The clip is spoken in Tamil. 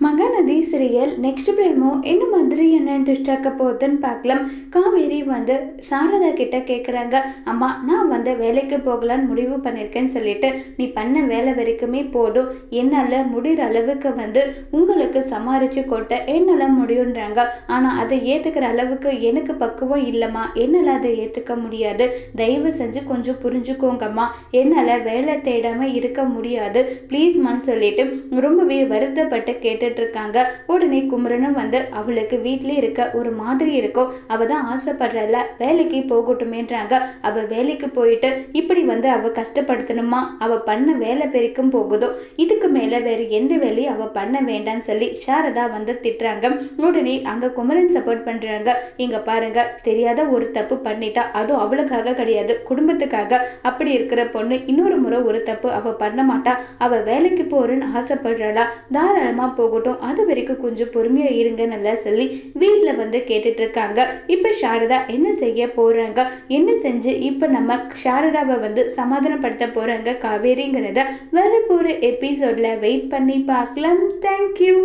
மகாநதி சிறியல் நெக்ஸ்ட் பிரேமோ என்ன மாதிரி என்ன ட்விஸ்ட் ஆக்க போகுதுன்னு பார்க்கலாம். காவேரி வந்து சாரதா கிட்ட கேட்குறாங்க அம்மா நான் வந்து வேலைக்கு போகலான்னு முடிவு பண்ணியிருக்கேன்னு சொல்லிட்டு நீ பண்ண வேலை வரைக்குமே போதும். என்னால் முடிகிற அளவுக்கு வந்து உங்களுக்கு சமாளித்து கொட்ட என்னால் முடியுன்றாங்க ஆனால் அதை ஏற்றுக்கிற அளவுக்கு எனக்கு பக்குவம் இல்லைம்மா. என்னால் அதை ஏற்றுக்க முடியாது. தயவு செஞ்சு கொஞ்சம் புரிஞ்சுக்கோங்கம்மா. என்னால் வேலை தேடாமல் இருக்க முடியாது. ப்ளீஸ்மான்னு சொல்லிட்டு ரொம்பவே வருத்தப்பட்டு கேட்டு இருக்காங்க உடனே குமரனும் வந்து அவளுக்கு வீட்டிலே இருக்க ஒரு மாதிரி இருக்கும். அவ தான் ஆசைப்படுறல வேலைக்கு போகட்டுமேன்றாங்க. அவ வேலைக்கு போயிட்டு இப்படி வந்து அவ கஷ்டப்படுத்தணுமா? அவ பண்ண வேலை பெருக்கும் போகுதோ? இதுக்கு மேல வேற எந்த வேலையும் அவ பண்ண வேண்டாம்னு சொல்லி சாரதா வந்து திட்டுறாங்க. உடனே அங்க குமரன் சப்போர்ட் பண்றாங்க. இங்க பாருங்க. தெரியாத ஒரு தப்பு பண்ணிட்டா அதுவும் அவளுக்காக கிடையாது. குடும்பத்துக்காக. அப்படி இருக்கிற பொண்ணு இன்னொரு முறை ஒரு தப்பு அவ பண்ண மாட்டா. அவ வேலைக்கு போறேன்னு ஆசைப்படுறாளா தாராளமா போகட்டும். அது வரைக்கும் கொஞ்சம் பொறுமையாக இருங்க நல்லா சொல்லி வீட்டில் வந்து கேட்டுட்டு இருக்காங்க இப்போ சாரதா என்ன செய்ய போகிறாங்க என்ன செஞ்சு இப்போ நம்ம சாரதாவை வந்து சமாதானப்படுத்த போகிறாங்க காவேரிங்கிறத வரப்போகிற எபிசோடில் வெயிட் பண்ணி பார்க்கலாம். தேங்க்யூ